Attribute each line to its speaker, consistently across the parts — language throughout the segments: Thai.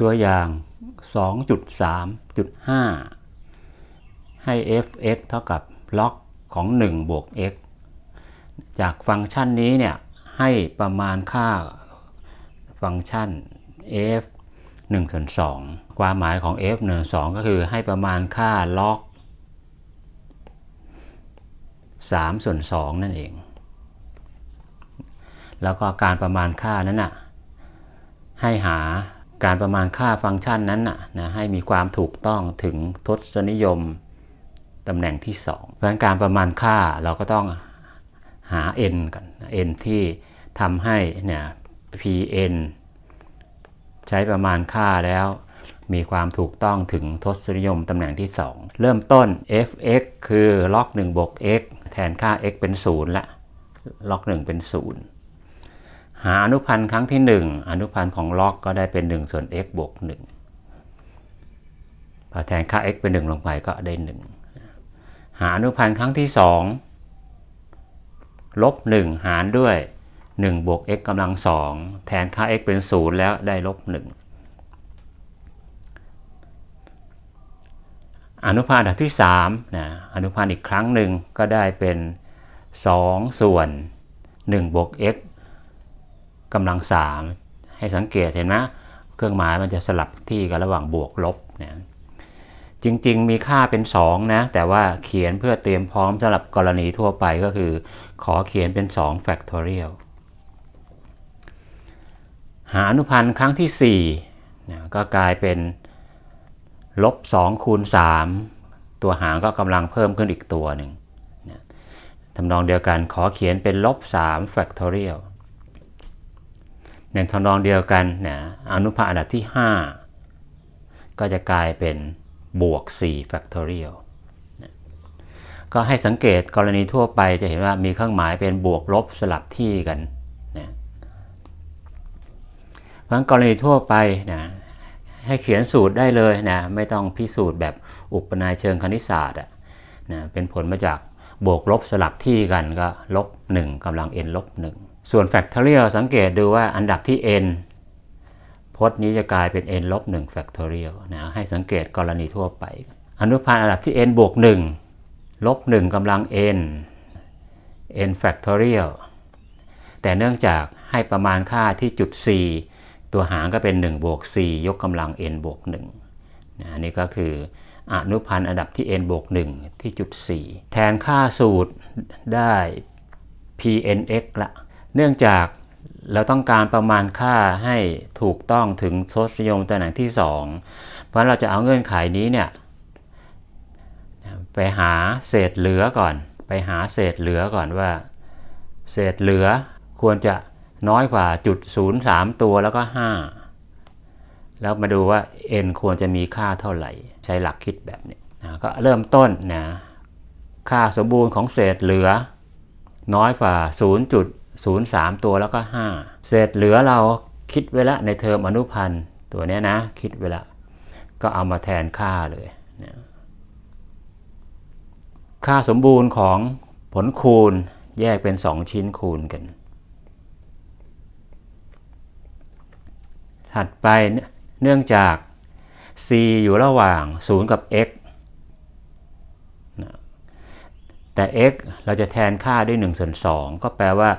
Speaker 1: ตัวอย่าง 2.3.5 ให้ f(x) เท่ากับล็อกของ 1 บวก x จากฟังก์ชันนี้เนี่ยให้ประมาณค่าฟังก์ชัน f 1ส่วน2ความหมายของ f 1 2ก็คือให้ประมาณค่าล็อก3ส่วน2นั่นเอง แล้วก็การประมาณค่านั้นน่ะให้หา การประมาณค่าฟังก์ชันนั้นน่ะนะให้มีความถูกต้องถึงทศนิยมตำแหน่งที่ 2 เพราะการประมาณค่าเราก็ต้องหา n กัน n ที่ทำให้เนี่ย pn ใช้ประมาณค่าแล้วมีความถูกต้องถึงทศนิยมตำแหน่งที่ 2 เริ่มต้น f(x) คือล็อก1บวก x แทนค่า x เป็น 0 ละ ล็อก 1 เป็น 0 หาอนุพันธ์ครั้งที่ 1 อนุพันธ์ของล็อกก็ได้เป็น 1 ส่วน x บวก1พอแทนค่า x เป็น 1 ลงไปก็ได้ 1 หาอนุพันธ์ครั้งที่ 2 ลบ 1 หารด้วย 1 บวก x กำลัง 2 แทนค่า x เป็น 0 แล้วได้ลบ 1 อนุพันธ์อันดับที่3นะอนุพันธ์อีกครั้งหนึ่งก็ได้เป็น 2 ส่วน 1 บวก x กำลัง3ให้สังเกตเห็นไหมเครื่องหมายมันจะสลับที่กันระหว่างบวกลบนะจริงๆ มีค่าเป็น 2 นะ แต่ว่าเขียนเพื่อเตรียมพร้อมสำหรับกรณีทั่วไปก็คือ ขอเขียนเป็น 2 factorial หาอนุพันธ์ครั้งที่4นะก็กลายเป็นลบ2คูณ3ตัวหารก็กำลังเพิ่มขึ้นอีกตัวหนึ่งนะทำนองเดียวกันขอเขียนเป็นลบ3 factorial ในทำนองเดียวกันนะอนุพันธ์อันดับที่ 5 ก็จะกลายเป็นบวก4 factorial นะก็ให้สังเกตกรณีทั่วไปจะเห็นว่ามีเครื่องหมายเป็นบวกลบสลับที่กันนะเพราะกรณีทั่วไปนะให้เขียนสูตรได้เลยนะไม่ต้องพิสูจน์แบบอุปนัยเชิงคณิตศาสตร์นะเป็นผลมาจากบวกลบสลับที่กันก็ลบ1กำลัง n ลบ1 ส่วน factorial สังเกตดูว่าอันดับที่ n พจน์นี้จะกลายเป็น n ลบ1 factorial นะให้สังเกตกรณีทั่วไป อนุพันธ์อันดับที่ n บวก1ลบ1กำลัง n n factorial แต่เนื่องจากให้ประมาณค่าที่จุด4ตัวหารก็เป็น1บวก4ยกกำลัง n บวก1นะนี่ก็คืออนุพันธ์อันดับที่ n บวก1ที่จุด 4 แทนค่าสูตรได้ pnx ละ เนื่องจากเราต้องการประมาณค่าให้ถูกต้องถึงทศนิยมตำแหน่งที่ 2 เพราะเราจะเอาเงื่อนไขนี้เนี่ยไปหาเศษเหลือก่อน ไปหาเศษเหลือก่อนว่า เศษเหลือควรจะน้อยกว่าจุด03 ตัวแล้วก็ 5 แล้วมาดูว่า n ควรจะมีค่าเท่าไหร่ ใช้หลักคิดแบบนี้นะก็เริ่มต้นนะค่าสมบูรณ์ของเศษเหลือ น้อยกว่า 0 3 ตัวแล้วก็ 5 เศษเหลือเราคิดไว้ล้วในเทอมอนุพันธ์ตัวนี้นะ คิดไว้ล้วก็เอามาแทนค่าเลยนะค่าสมบูรณ์ของผลคูณแยกเป็น 2 ชิ้นคูณกัน ถัดไปเนื่องจาก c อยู่ระหว่าง 0 กับ x แต่ x เราจะแทนค่าด้วย1ส่วน2ก็แปลว่า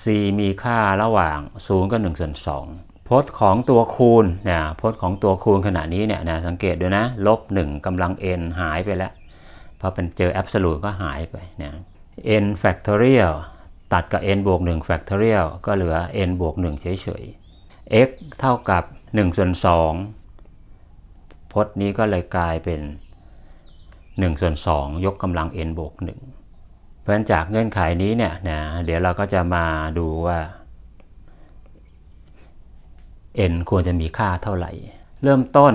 Speaker 1: c มีค่าระหว่าง0กับ1ส่วน2พจน์ของตัวคูณนะพจน์ของตัวคูณขณะนี้เนี่ยนะสังเกตดูนะลบ1กำลัง n หายไปแล้วพอเป็นเจอ absolute ก็หายไปนะ n factorial ตัดกับ n บวก1 factorial ก็เหลือ n บวก1เฉยๆ x เท่ากับ1ส่วน2พจน์นี้ก็เลยกลายเป็น1ส่วน2ยกกำลัง n บวก1 เพราะฉะนั้นจากเงื่อนไขนี้เนี่ยนะเดี๋ยวเราก็จะมาดูว่า n ควรจะมีค่าเท่าไหร่ เริ่มต้น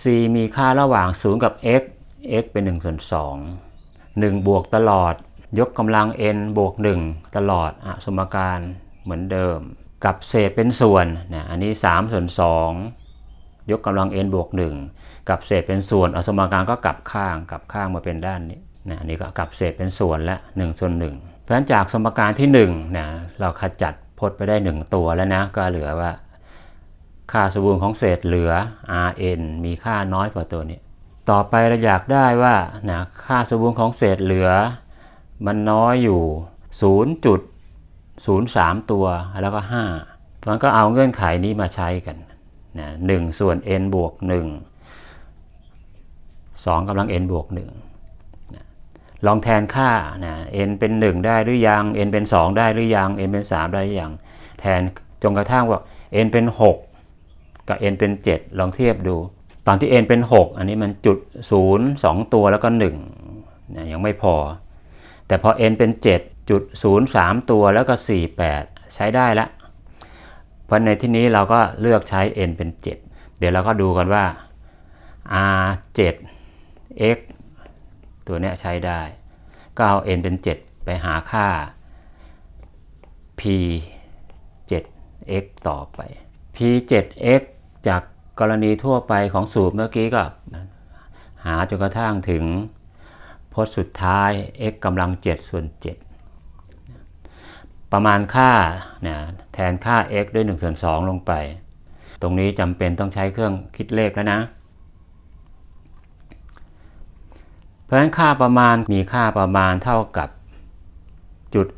Speaker 1: c มีค่าระหว่าง 0 กับ x x เป็น1ส่วน2 1 บวกตลอด ยกกำลัง n บวก 1 ตลอดอะสมการเหมือนเดิม กับเศษเป็นส่วนนะอันนี้ 3 ส่วน 2 ยกกำลัง n บวก 1 กับเศษเป็นส่วนอสมการก็กลับข้างกลับข้างมาเป็นด้านนี้ นะอันนี้ก็กลับเศษเป็นส่วนละ1ส่วน1เพราะฉะนั้นจากสมการที่1นะเราขจัดพจน์ไปได้ 1 ตัวแล้วนะก็เหลือว่า ค่าสมบูรณ์ของเศษเหลือ Rn มีค่าน้อยกว่าตัวนี้ ต่อไปเราอยากได้ว่านะค่าสมบูรณ์ของเศษเหลือ มันน้อยอยู่ 0.03 ตัวแล้วก็5มันก็เอาเงื่อนไขนี้มาใช้กันนะ1ส่วน n บวก1 2กำลัง n บวก1นะ ลองแทนค่านะ n เป็น 1 ได้หรือยัง n เป็น 2 ได้หรือยัง n เป็น 3 ได้หรือยังแทนจนกระทั่งว่า n เป็น 6 กับ n เป็น 7 ลองเทียบดู ตอนที่ n เป็น 6 อันนี้มันจุด0 2 ตัวแล้วก็1นะยังไม่พอ แต่พอ n เป็น 7 จุด0 3 ตัวแล้วก็ 4 8 ใช้ได้ละ เพราะในที่นี้เราก็เลือกใช้ n เป็น 7 เดี๋ยวเราก็ดูกันว่า r 7 x ตัวนี้ใช้ได้ ก็เอา n เป็น 7 ไปหาค่า p 7 x ต่อไป p 7 x จากกรณีทั่วไปของสูตรเมื่อกี้ก็ หาจนกระทั่งถึงพจน์สุดท้าย x กำลัง 7 ส่วน 7 ประมาณค่านะแทนค่า x ด้วย1ส่วน2ลงไป ตรงนี้จำเป็นต้องใช้เครื่องคิดเลขแล้วนะ เพ ราะฉะนั้นค่าประมาณมีค่าประมาณเท่ากับจุด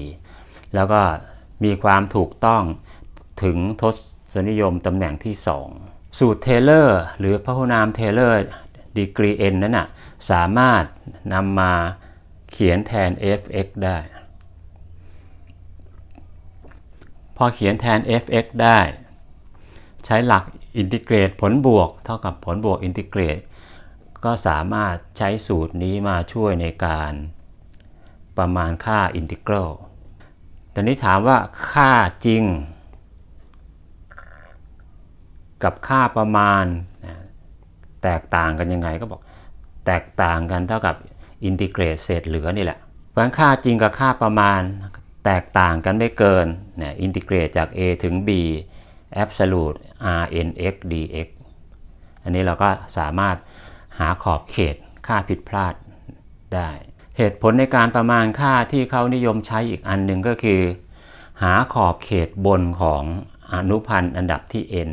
Speaker 1: 405.804 แล้วก็มีความถูกต้องถึงทศนิยมตำแหน่งที่ 2 สูตรเทเลอร์ หรือพหุนามเทเลอร์ดีกรี n นั้นนะสามารถนำมาเขียนแทน f(x) ได้ พอเขียนแทน f(x) ได้ ใช้หลัก อินทิเกรตผลบวก เท่ากับผลบวกอินทิเกรต ก็สามารถใช้สูตรนี้มาช่วยในการประมาณค่าอินทิกรัลแต่นี้ถามว่าค่าจริง กับค่าประมาณแตกต่างกันยังไงก็บอกแตกต่างกันเท่ากับอินทิเกรตเศษเหลือนี่แหละเพราะค่าจริงกับค่าประมาณแตกต่างกันไม่เกินนะอินทิเกรตจาก a ถึง b absolute rnx dx อันนี้เราก็สามารถหาขอบเขตค่าผิดพลาดได้ เหตุผลในการประมาณค่าที่เขานิยมใช้อีกอันหนึ่งก็คือ หาขอบเขตบนของอนุพันธ์อันดับที่ n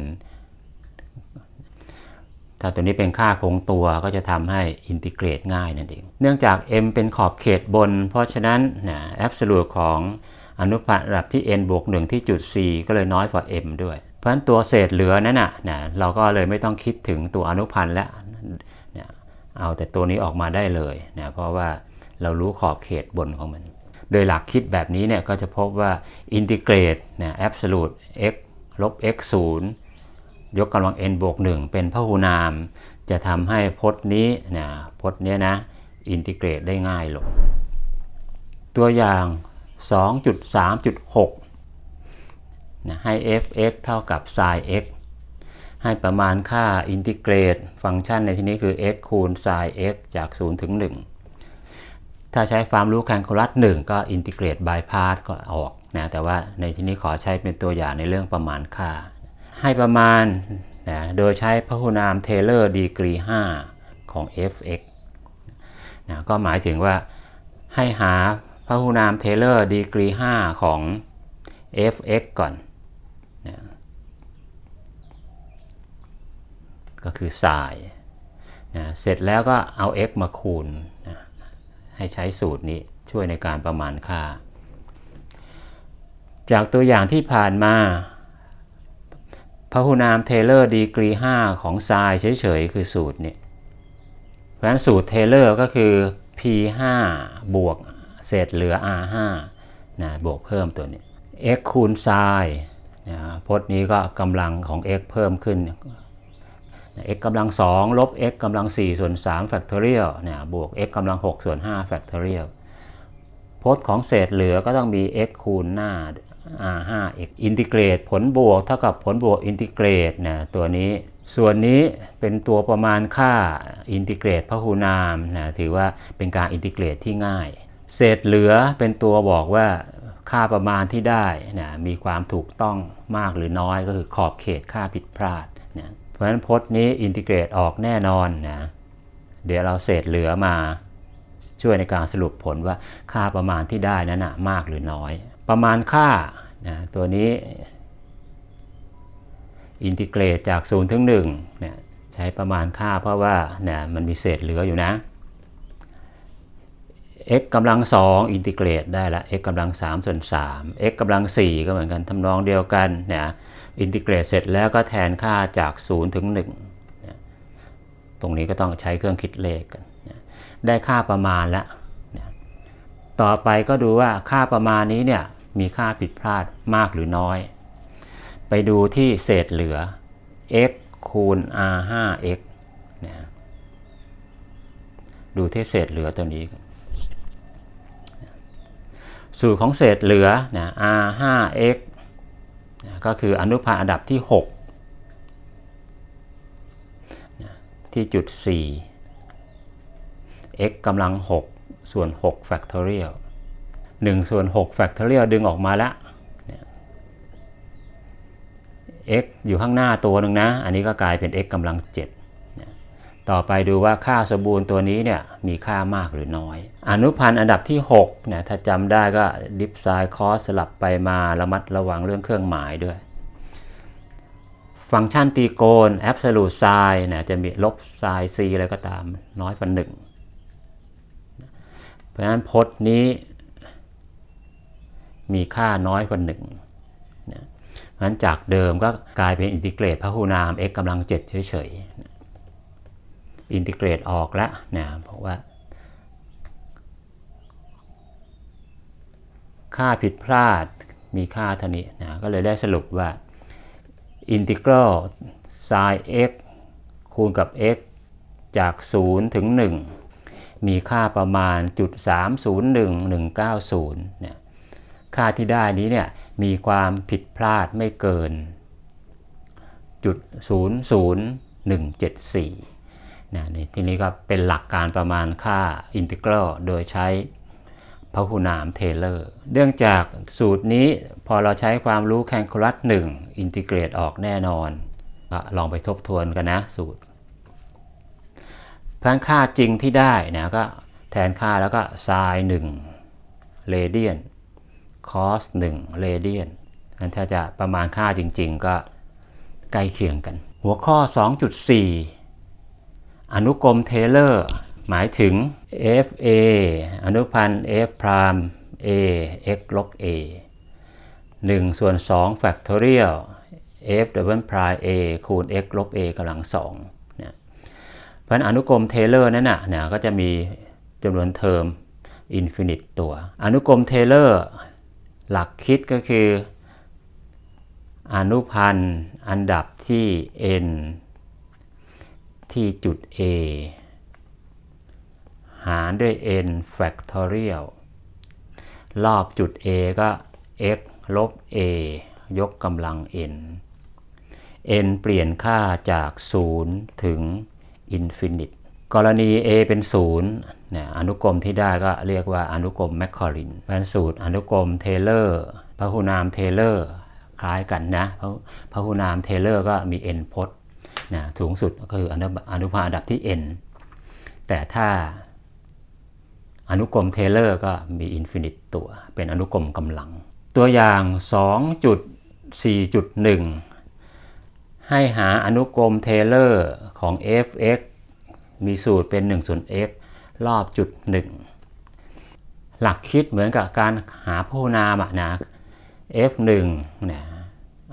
Speaker 1: ถ้าตัวนี้เป็นค่าคงตัวก็จะทำให้อินทิเกรตง่ายนั่นเอง เนื่องจาก m เป็นขอบเขตบน เพราะฉะนั้นนะแอบสูตของอนุพันธ์ระดับที่ n บวก1ที่จุด c ก็เลยน้อยกว่า m ด้วย เพราะฉะนั้นตัวเศษเหลือนั้นน่ะนะเราก็เลยไม่ต้องคิดถึงตัวอนุพันธ์แล้วนะเอาแต่ตัวนี้ออกมาได้เลยนะเพราะว่าเรารู้ขอบเขตบนของมัน โดยหลักคิดแบบนี้เนี่ยก็จะพบว่าอินทิเกรตนะแอบสูต x ลบ x 0ยกกำลัง n บวก1เป็นพหูนาม จะทำให้พจน์นี้นะพจน์เนี้ยนะอินทิเกรตได้ง่ายลง ตัวอย่าง 2.3.6 นะให้ f(x) เท่ากับ sin x ให้ประมาณค่าอินทิเกรต ฟังก์ชันในที่นี้คือ x คูณ sin x จาก 0 ถึง 1 ถ้าใช้ความรู้แคลคูลัส1 ก็อินทิเกรตบายพาสก็ออกนะแต่ว่าในที่นี้ขอใช้เป็นตัวอย่างในเรื่องประมาณค่า ให้ประมาณนะโดยใช้พหุนามเทเลอร์ดีกรี 5 ของ f(x) นะก็หมายถึงว่าให้หาพหุนามเทเลอร์ดีกรี 5 ของ f(x) ก่อนนะ ก็คือ sin นะเสร็จแล้วก็เอา x มาคูณนะให้ใช้สูตรนี้ช่วยในการประมาณค่า จากตัวอย่างที่ผ่านมาพหุนามเทเลอร์ดีกรี 5 ของ sin เฉยๆ คือสูตรนี้เพราะฉะนั้นสูตรเทเลอร์ก็คือ p 5บวกเศษเหลือ r 5นะบวกเพิ่มตัวนี้ x คูณ sin นะพจน์นี้ก็กำลังของ x เพิ่มขึ้น x กำลัง2ลบ x กำลัง4ส่วน3 factorial นะบวก x กำลัง6ส่วน5 factorial พจน์ของเศษเหลือก็ต้องมี x คูณหน้า r 5 x อินทิเกรตผลบวกเท่ากับผลบวกอินทิเกรตนะตัวนี้ ส่วนนี้เป็นตัวประมาณค่าอินทิเกรตพหูนามนะถือว่าเป็นการอินทิเกรตที่ง่าย เศษเหลือเป็นตัวบอกว่าค่าประมาณที่ได้นะมีความถูกต้องมากหรือน้อยก็คือขอบเขตค่าผิดพลาด เพราะฉะนั้นพจน์นี้อินทิเกรตออกแน่นอนนะ เดี๋ยวเราเศษเหลือมาช่วยในการสรุปผลว่าค่าประมาณที่ได้นั้นนะมากหรือน้อย ประมาณค่านะตัวนี้อินทิเกรตจาก0ถึง1เนี่ยใช้ประมาณค่าเพราะว่าเนี่ยมันมีเศษเหลืออยู่นะ x กำลัง2อินทิเกรตได้ละ x กำลัง3ส่วน3 x กำลัง4ก็เหมือนกันทำนองเดียวกันเนี่ย อินทิเกรตเสร็จแล้วก็แทนค่าจาก 0 ถึง1นี่ยตรงนี้ก็ต้องใช้เครื่องคิดเลขกันนี่ยได้ค่าประมาณแล้วนี่ยต่อไปก็ดูว่าค่าประมาณนี้เนี่ยมีค่าผิดพลาดมากหรือน้อย ไปดูที่เศษเหลือ x คูณ r 5 x นะดูที่เศษเหลือตัวนี้กันสูตรของเศษเหลือนะ r 5 x ก็คืออนุพันธ์อันดับที่6ที่จุด 4 x กำลัง 6 ส่วน6 factorial 1 ส่วน6 factorial ดึงออกมาแล้ว x อยู่ข้างหน้าตัวหนึ่งนะ อันนี้ก็กลายเป็น x กำลัง 7 ต่อไปดูว่าค่าสมบูรณ์ตัวนี้เนี่ยมีค่ามากหรือน้อย อนุพันธ์อันดับที่6เนี่ยถ้าจำได้ก็ดิฟไซน์คอสสลับไปมาระมัดระวังเรื่องเครื่องหมายด้วย ฟังก์ชันตีโกณ absolute sin เนี่ยจะมีลบ sin c อะไรก็ตามน้อยกว่า1เพราะฉะนั้นพจน์นี้มีค่าน้อยกว่า1นะเพราะฉะนั้นจากเดิมก็กลายเป็นอินทิเกรตพหุนาม x กำลัง 7 เฉยๆนะ อินทิเกรตออกแล้วนะเพราะว่า ค่าผิดพลาดมีค่าเท่านี้นะก็เลยได้สรุปว่าอินทิกรัล sin x คูณกับ x จาก 0 ถึง 1 มีค่าประมาณจุด301190เนี่ยค่าที่ได้นี้เนี่ยมีความผิดพลาดไม่เกินจุด00174 นะนี่ทีนี้ก็เป็นหลักการประมาณค่าอินทิกรัลโดยใช้พหุนามเทเลอร์เนื่องจากสูตรนี้พอเราใช้ความรู้แคลคูลัส1อินทิเกรตออกแน่นอนลองไปทบทวนกันนะสูตรพันค่าจริงที่ได้นะก็แทนค่าแล้วก็ sin 1 radian cos 1 radian นั้นถ้าจะประมาณค่าจริง ๆ ก็ใกล้เคียงกัน หัวข้อ 2.4 อนุกรมเทเลอร์ หมายถึง fa อนุพันธ์ f prime a x ลบ a 1 ส่วน2 factorial f double prime a คูณ x ลบ a กำลัง2นะเพราะอนุกรมเทเลอร์นั้นนะนะก็จะมีจำนวนเทอมอินฟินิตตัว อนุกรมเทเลอร์ หลักคิดก็คือ อนุพันธ์อันดับที่ n ที่จุด a หารด้วย n factorial รอบจุด a ก็ x ลบ a ยกกำลัง n n เปลี่ยนค่าจาก 0 ถึง infinite กรณี a เป็น0เนี่ยอนุกรมที่ได้ก็เรียกว่าอนุกรมแมคคอรินเป็นสูตรอนุกรมเทเลอร์พหุนามเทเลอร์คล้ายกันนะพระพหุนามเทเลอร์ก็มี n พจน์ นะสูงสุดก็คืออนุอนุภาคอันดับที่ n แต่ถ้าอนุกรมเทเลอร์ก็มีอินฟินิตตัวเป็นอนุกรมกำลัง ตัวอย่าง 2.4.1 ให้หาอนุกรมเทเลอร์ของ f(x) มีสูตรเป็น1ส่วน x รอบจุด 1 หลักคิดเหมือนกับการหาพหุนามอะนะ f1 นะ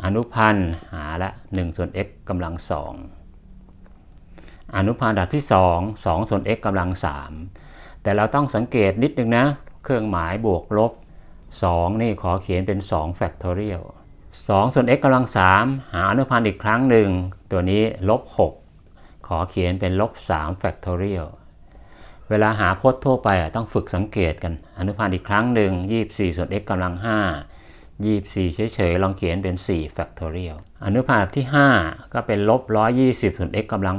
Speaker 1: อนุพันธ์หาละ1ส่วน x กำลัง 2 อนุพันธ์ดับที่ 2 2 ส่วน x กำลัง 3 แต่เราต้องสังเกตนิดนึงนะ เครื่องหมายบวกลบ 2 นี่ขอเขียนเป็น2 factorial 2 ส่วน x กำลัง 3 หาอนุพันธ์อีกครั้งหนึ่ง ตัวนี้ลบ 6 ขอเขียนเป็นลบ3 factorial เวลาหาพจน์ทั่วไปต้องฝึกสังเกตกัน อนุพันธ์อีกครั้งหนึ่ง24 ส่วน x กำลัง 5 24 เฉยๆ ลองเขียนเป็น 4 factorial อนุพันธ์ที่ 5 ก็เป็นลบ 120ส่วน x กำลัง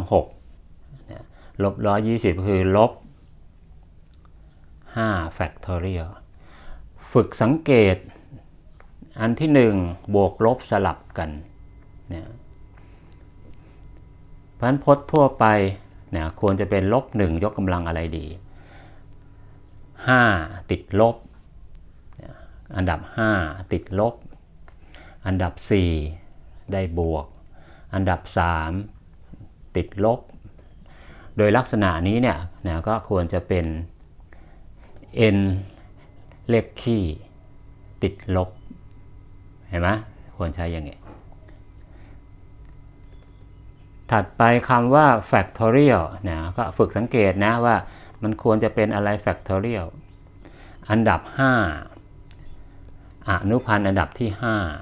Speaker 1: 6ลบ 120 คือลบ 5 factorial ฝึกสังเกตอันที่ 1 บวกลบสลับกันนะพันพจน์ทั่วไปนะควรจะเป็นลบ 1 ยกกำลังอะไรดี 5 ติดลบ อันดับ 5 ติดลบ อันดับ 4 ได้บวก อันดับ 3 ติดลบ โดยลักษณะนี้เนี่ยนะก็ควรจะเป็น n เลขคี่ติดลบ เห็นไหมควรใช้ยังไงถัดไปคำว่า factorial นะก็ฝึกสังเกตนะว่ามันควรจะเป็นอะไร factorial อันดับ 5 อนุพันธ์อันดับที่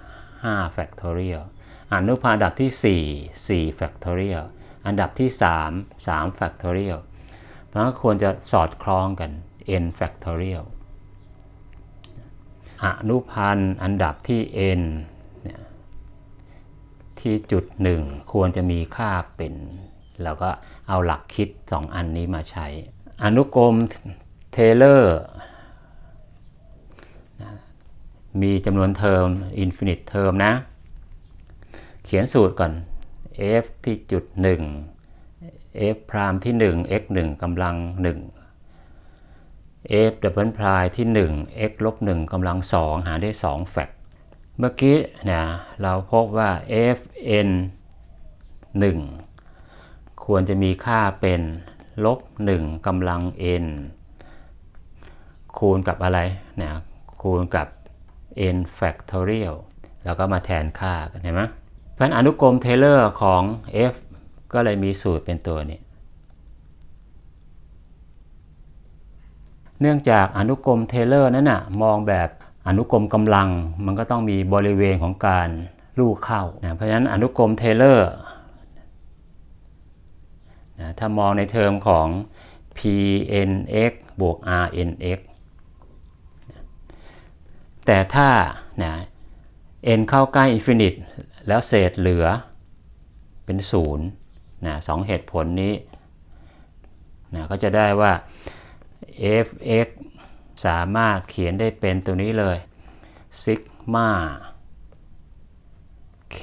Speaker 1: 5 5 factorial อนุพันธ์อันดับที่ 4 4 factorial อันดับที่ 3 3 factorial เพราะควรจะสอดคล้องกัน n factorial อนุพันธ์อันดับที่ n เนี่ยที่จุดหนึ่งควรจะมีค่าเป็นแล้วก็เอาหลักคิด 2 อันนี้มาใช้ อนุกรมเทเลอร์ มีจำนวนเทอม infinite เทอมนะ เขียนสูตรก่อน f ที่จุด 1 f พรามที่ 1 x 1กำลัง 1 f ดับเบิลพรายที่ 1 x ลบ1กำลัง 2 หาได้ 2 แฟกเมื่อกี้นะเราพบว่า f n 1 ควรจะมีค่าเป็นลบ 1กำลัง n คูณกับอะไรนะคูณกับ n factorial แล้วก็มาแทนค่ากันเห็นไหมเพราะฉะนั้นอนุกรมเทเลอร์ของ f ก็เลยมีสูตรเป็นตัวนี้ เนื่องจากอนุกรมเทเลอร์นั้นนะมองแบบอนุกรมกำลังมันก็ต้องมีบริเวณของการลูกเข้านะเพราะฉะนั้นอนุกรมเทเลอร์นะถ้ามองในเทอมของ pnx บวก rnx แต่ถ้านะ n เข้าใกล้อินฟินิตแล้วเศษเหลือเป็นศูนย์นะสองเหตุผลนี้นะก็จะได้ว่า f(x) สามารถเขียนได้เป็นตัวนี้เลยซิกมา k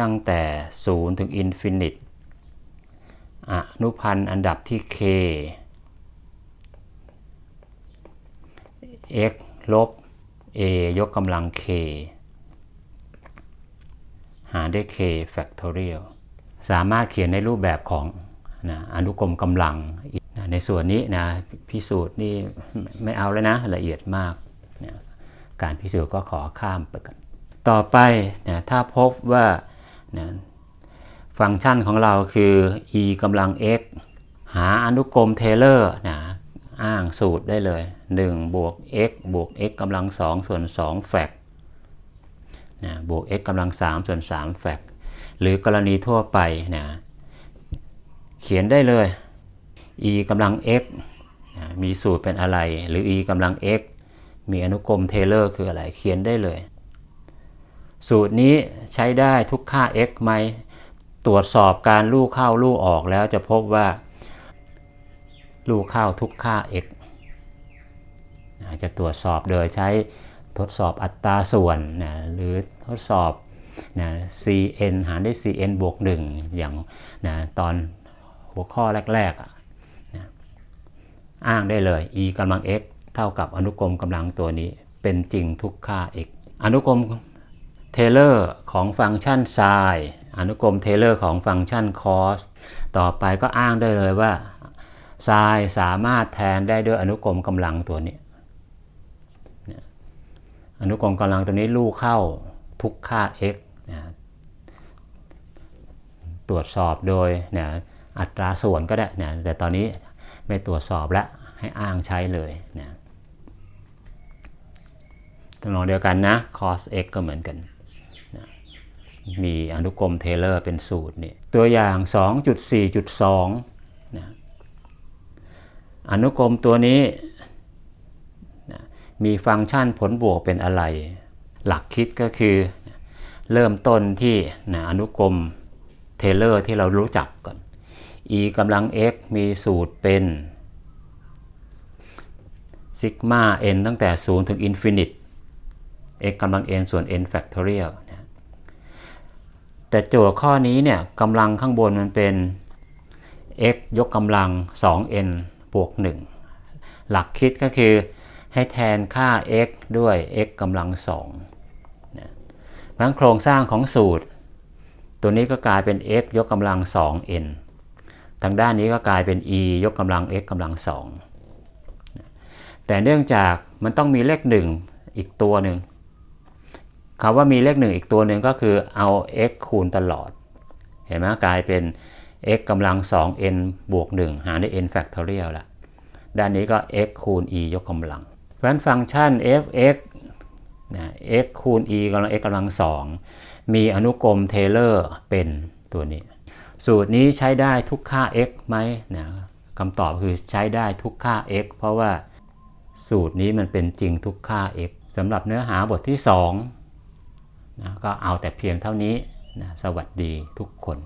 Speaker 1: ตั้งแต่ 0 ถึงอินฟินิตอนุพันธ์อันดับที่ k x ลบ a ยกกำลัง k หาได้ k factorial สามารถเขียนในรูปแบบของนะอนุกรมกำลังนะในส่วนนี้นะพิสูจน์นี่ไม่เอาแล้วนะละเอียดมากนะการพิสูจน์ก็ขอข้ามไปกันต่อไปนะถ้าพบว่านะฟังก์ชันของเราคือ e กำลัง x หาอนุกรมเทเลอร์นะ อ้างสูตรได้เลย 1 บวก x บวก x กำลัง 2 ส่วน 2 แฟกนะบวก x กำลัง 3 ส่วน 3 แฟกหรือกรณีทั่วไปนะเขียนได้เลย e กำลัง x นะมีสูตรเป็นอะไร หรือ e กำลัง x มีอนุกรมเทเลอร์คืออะไร เขียนได้เลย สูตรนี้ใช้ได้ทุกค่า x ไหมตรวจสอบการลู่เข้าลู่ออกแล้วจะพบว่า ลู่เข้าทุกค่า x จะตรวจสอบโดยใช้ทดสอบอัตราส่วนนะหรือทดสอบนะ cn หารด้วย cn บวก 1 อย่างนะตอนหัวข้อแรกๆอะนะอ้างได้เลย e กำลัง x เท่ากับอนุกรมกำลังตัวนี้เป็นจริงทุกค่า x อนุกรมเทเลอร์ของฟังก์ชัน sin อนุกรมเทเลอร์ของฟังก์ชัน cos ต่อไปก็อ้างได้เลยว่า sin สามารถแทนได้ด้วยอนุกรมกำลังตัวนี้อนุกรมกำลังตัวนี้ลู่เข้าทุกค่า x นะตรวจสอบโดยนะอัตราส่วนก็ได้นะแต่ตอนนี้ไม่ตรวจสอบแล้วให้อ้างใช้เลยนะตำนองเดียวกันนะ cos x ก็เหมือนกันนะมีอนุกรมเทเลอร์เป็นสูตรนี่ตัวอย่าง 2.4.2 อนุกรมตัวนี้มีฟังก์ชันผลบวกเป็นอะไร หลักคิดก็คือเริ่มต้นที่นะอนุกรมเทเลอร์ที่เรารู้จักก่อน e กำลัง x มีสูตรเป็นซิกมา n ตั้งแต่ 0 ถึง infinite x กำลัง n ส่วน n factorial นะแต่โจทย์ข้อนี้เนี่ยกำลังข้างบนมันเป็น x ยกกำลัง 2n บวก 1 หลักคิดก็คือให้แทนค่า x ด้วย x กำลัง2นะเพราะโครงสร้างของสูตร ตัวนี้ก็กลายเป็น x ยกกำลัง 2n ทางด้านนี้ก็กลายเป็น e ยกกำลัง x กำลัง 2 แต่เนื่องจากมันต้องมีเลข 1 อีกตัวหนึ่งคำว่ามีเลข 1 อีกตัวหนึ่งก็คือเอา x คูณตลอด เห็นไหมกลายเป็น x กำลัง 2n บวก 1 หารด้วย n factorial ละด้านนี้ก็ x คูณ e ยกกำลัง เพราะฉะนั้นฟังก์ชัน f(x) นะ x คูณ e กำลัง x กำลัง 2 มีอนุกรมเทเลอร์เป็นตัวนี้ สูตรนี้ใช้ได้ทุกค่า x ไหมนะคำตอบคือใช้ได้ทุกค่า x เพราะว่าสูตรนี้มันเป็นจริงทุกค่า x สำหรับเนื้อหาบทที่2นะก็เอาแต่เพียงเท่านี้นะสวัสดีทุกคน